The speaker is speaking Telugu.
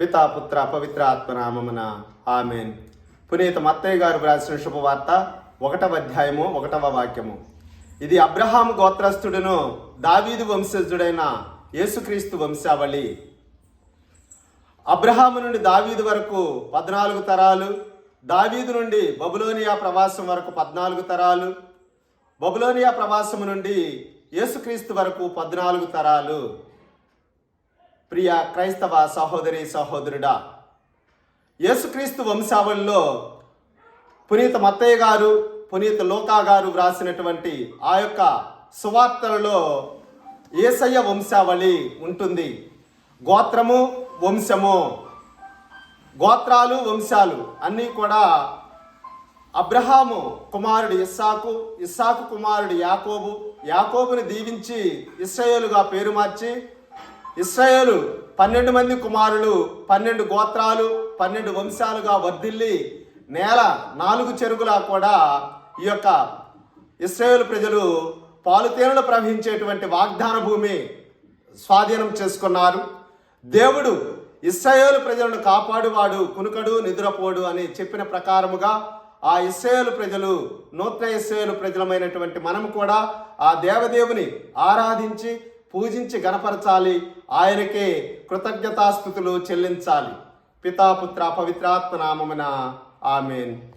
పితాపుత్ర పుత్ర పవిత్ర ఆత్మనామమున. ఆమెన్. పునీత మత్తయ్య గారు వ్రాసిన శుభవార్త ఒకటవ అధ్యాయము ఒకటవ వాక్యము. ఇది అబ్రహాం గోత్రస్థుడును దావీదు వంశజుడైన యేసుక్రీస్తు వంశావళి. అబ్రహాము నుండి దావీదు వరకు పద్నాలుగు తరాలు దావీదు నుండి బబులోనియా ప్రవాసం వరకు పద్నాలుగు తరాలు బబులోనియా ప్రవాసము నుండి యేసుక్రీస్తు వరకు పద్నాలుగు తరాలు. ప్రియ క్రైస్తవ సహోదరి సహోదరుడా యేసుక్రీస్తు వంశావళిలో పునీత మత్తయ్య గారు పునీత లోకా గారు వ్రాసినటువంటి ఆ యొక్క సువార్తలలో ఏసయ్య వంశావళి ఉంటుంది. గోత్రము వంశము గోత్రాలు వంశాలు అన్నీ కూడా అబ్రహాము కుమారుడు ఇస్సాకు ఇస్సాకు కుమారుడు యాకోబు యాకోబుని దీవించి ఇస్రాయేలుగా పేరు మార్చి ఇస్రాయేలు పన్నెండు మంది కుమారులు పన్నెండు గోత్రాలు పన్నెండు వంశాలుగా వర్ధిల్లి నేల నాలుగు చెరుగులా కూడా ఈ యొక్క ఇస్రాయేల్ ప్రజలు పాలుతేనలు ప్రవహించేటువంటి వాగ్దాన భూమి స్వాధీనం చేసుకున్నారు. దేవుడు ఇస్రాయేల్ ప్రజలను కాపాడువాడు కునుకడు నిద్రపోడు అని చెప్పిన ప్రకారముగా ఆ ఇస్రాయేల్ ప్రజలు నూతన ఇస్రాయేల్ ప్రజలమైనటువంటి మనం కూడా ఆ దేవదేవుని ఆరాధించి పూజించి గణపరచాలి. ఆయనకే కృతజ్ఞతాస్థుతులు చెల్లించాలి. పితాపుత్ర పవిత్రాత్మ నామమున ఆమెన్.